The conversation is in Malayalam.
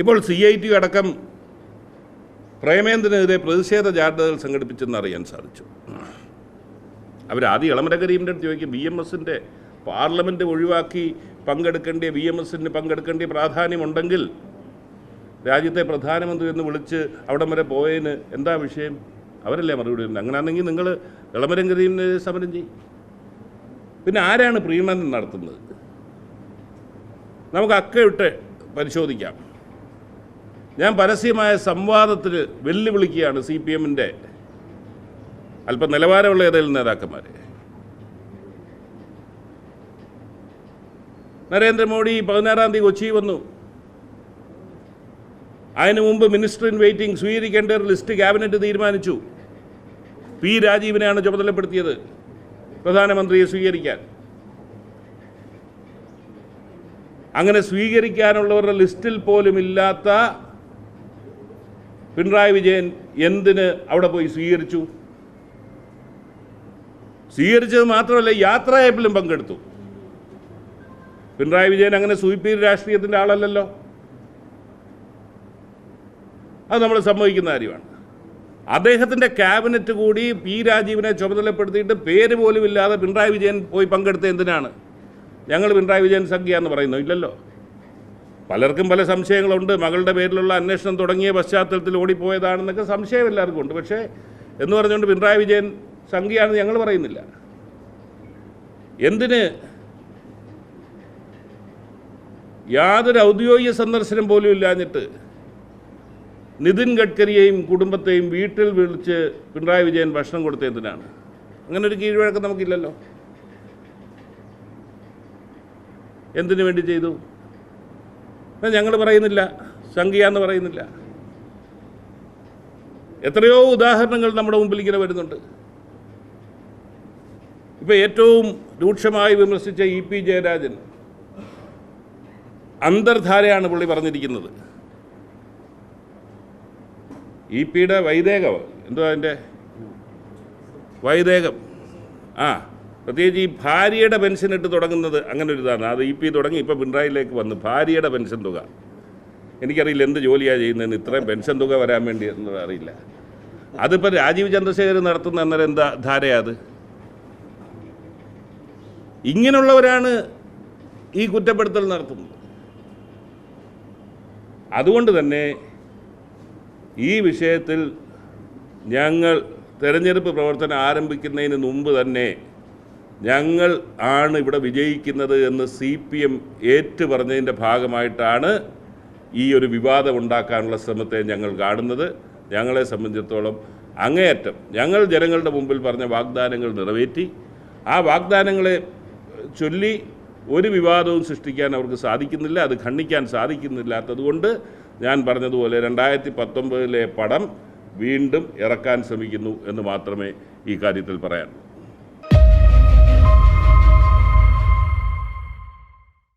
ഇപ്പോൾ സി ഐ ടി അടക്കം പ്രേമേന്ദ്രനെതിരെ പ്രതിഷേധ ജാഥകൾ സംഘടിപ്പിച്ചെന്ന് അറിയാൻ സാധിച്ചു. അവരാദ്യം ഇളമരകരീമിന്റെ അടുത്ത് ചോദിക്കും ബി എം എസിന്റെ പാർലമെന്റ് ഒഴിവാക്കി പങ്കെടുക്കേണ്ടിയ ബി എം എസിന് പങ്കെടുക്കേണ്ടിയ പ്രാധാന്യമുണ്ടെങ്കിൽ രാജ്യത്തെ പ്രധാനമന്ത്രി എന്ന് വിളിച്ച് അവിടം വരെ പോയതിന് എന്താ വിഷയം? അവരല്ലേ മറുപടി വരുന്നത് അങ്ങനെയാണെങ്കിൽ നിങ്ങൾ ഇളമരംഗരീമിനെ സമരം ചെയ്യും. പിന്നെ ആരാണ് പ്രീണനം നടത്തുന്നത്? നമുക്ക് അക്കയിട്ട് പരിശോധിക്കാം. ഞാൻ പരസ്യമായ സംവാദത്തിൽ വെല്ലുവിളിക്കുകയാണ് സി പി എമ്മിന്റെ അല്പം നിലവാരമുള്ള ഏതെങ്കിലും നേതാക്കന്മാരെ. നരേന്ദ്രമോദി പതിനാറാം തീയതി കൊച്ചി വന്നു. അതിനു മുമ്പ് മിനിസ്റ്റർ ഇൻ വെയിറ്റിംഗ് സ്വീകരിക്കേണ്ട ഒരു ലിസ്റ്റ് ക്യാബിനറ്റ് തീരുമാനിച്ചു. പി രാജീവിനെയാണ് ചുമതലപ്പെടുത്തിയത് പ്രധാനമന്ത്രിയെ സ്വീകരിക്കാൻ. അങ്ങനെ സ്വീകരിക്കാനുള്ളവരുടെ ലിസ്റ്റിൽ പോലും ഇല്ലാത്ത പിണറായി വിജയൻ എന്തിന് അവിടെ പോയി സ്വീകരിച്ചു? സ്വീകരിച്ചത് മാത്രമല്ല യാത്രയപ്പിലും പങ്കെടുത്തു. പിണറായി വിജയൻ അങ്ങനെ സൂയിപ്പീർ രാഷ്ട്രീയത്തിന്റെ ആളല്ലല്ലോ. അത് നമ്മൾ സമ്മതിക്കുന്ന കാര്യമാണ്. അദ്ദേഹത്തിന്റെ ക്യാബിനറ്റ് കൂടി പി രാജീവിനെ ചുമതലപ്പെടുത്തിയിട്ട് പേര് പോലും ഇല്ലാതെ പിണറായി വിജയൻ പോയി പങ്കെടുത്ത എന്തിനാണ്? ഞങ്ങൾ പിണറായി വിജയൻ സംഖ്യ എന്ന് പറയുന്നു ഇല്ലല്ലോ. പലർക്കും പല സംശയങ്ങളുണ്ട്. മകളുടെ പേരിലുള്ള അന്വേഷണം തുടങ്ങിയ പശ്ചാത്തലത്തിൽ ഓടിപ്പോയതാണെന്നൊക്കെ സംശയം എല്ലാവർക്കും ഉണ്ട്. പക്ഷേ എന്ന് പറഞ്ഞുകൊണ്ട് പിണറായി വിജയൻ സംഖ്യയാണെന്ന് ഞങ്ങൾ പറയുന്നില്ല. എന്തിന് യാതൊരു ഔദ്യോഗിക സന്ദർശനം പോലും ഇല്ലാഞ്ഞിട്ട് നിതിൻ ഗഡ്കരിയെയും കുടുംബത്തെയും വീട്ടിൽ വിളിച്ച് പിണറായി വിജയൻ ഭക്ഷണം കൊടുത്ത എന്തിനാണ്? അങ്ങനെ ഒരു കീഴ്വഴക്കം നമുക്കില്ലല്ലോ. എന്തിനു വേണ്ടി ചെയ്തു? ഞങ്ങൾ പറയുന്നില്ല. സംഖ്യ എന്ന് പറയുന്നില്ല. എത്രയോ ഉദാഹരണങ്ങൾ നമ്മുടെ മുമ്പിൽ ഇങ്ങനെ വരുന്നുണ്ട്. ഇപ്പോൾ ഏറ്റവും രൂക്ഷമായി വിമർശിച്ച ഇ പി ജയരാജൻ അന്തർധാരയാണ് പുള്ളി പറഞ്ഞിരിക്കുന്നത്. ഇ പിയുടെ വൈദേകം എന്തോ അതിന്റെ വൈദേകം ആ. പ്രത്യേകിച്ച് ഈ ഭാര്യയുടെ പെൻഷൻ ഇട്ട് തുടങ്ങുന്നത് അങ്ങനെ ഒരു ഇതാണ് അത് ഇ പി തുടങ്ങി ഇപ്പോൾ പിണറായിലേക്ക് വന്ന് ഭാര്യയുടെ പെൻഷൻ തുക. എനിക്കറിയില്ല എന്ത് ജോലിയാണ് ചെയ്യുന്നതെന്ന് ഇത്രയും പെൻഷൻ തുക വരാൻ വേണ്ടി എന്നത് അറിയില്ല. അതിപ്പോൾ രാജീവ് ചന്ദ്രശേഖരൻ നടത്തുന്ന അന്നേരം എന്താ ധാരയാത് ഇങ്ങനെയുള്ളവരാണ് ഈ കുറ്റപ്പെടുത്തൽ നടത്തുന്നത്. അതുകൊണ്ട് തന്നെ ഈ വിഷയത്തിൽ ഞങ്ങൾ തെരഞ്ഞെടുപ്പ് പ്രവർത്തനം ആരംഭിക്കുന്നതിന് മുമ്പ് തന്നെ ഞങ്ങൾ ആണ് ഇവിടെ വിജയിക്കുന്നത് എന്ന് സി പി എം ഏറ്റു പറഞ്ഞതിന്റെ ഭാഗമായിട്ടാണ് ഈ ഒരു വിവാദം ഉണ്ടാക്കാനുള്ള ശ്രമത്തെ ഞങ്ങൾ കാണുന്നത്. ഞങ്ങളെ സംബന്ധിച്ചിടത്തോളം അങ്ങേയറ്റം ഞങ്ങൾ ജനങ്ങളുടെ മുമ്പിൽ പറഞ്ഞ വാഗ്ദാനങ്ങൾ നിറവേറ്റി ആ വാഗ്ദാനങ്ങളെ ചൊല്ലി ഒരു വിവാദവും സൃഷ്ടിക്കാൻ അവർക്ക് സാധിക്കുന്നില്ല അത് ഖണ്ഡിക്കാൻ സാധിക്കുന്നില്ലാത്തതുകൊണ്ട് ഞാൻ പറഞ്ഞതുപോലെ രണ്ടായിരത്തി പത്തൊമ്പതിലെ പടം വീണ്ടും ഇറക്കാൻ ശ്രമിക്കുന്നു എന്ന് മാത്രമേ ഈ കാര്യത്തിൽ പറയാനുള്ളൂ.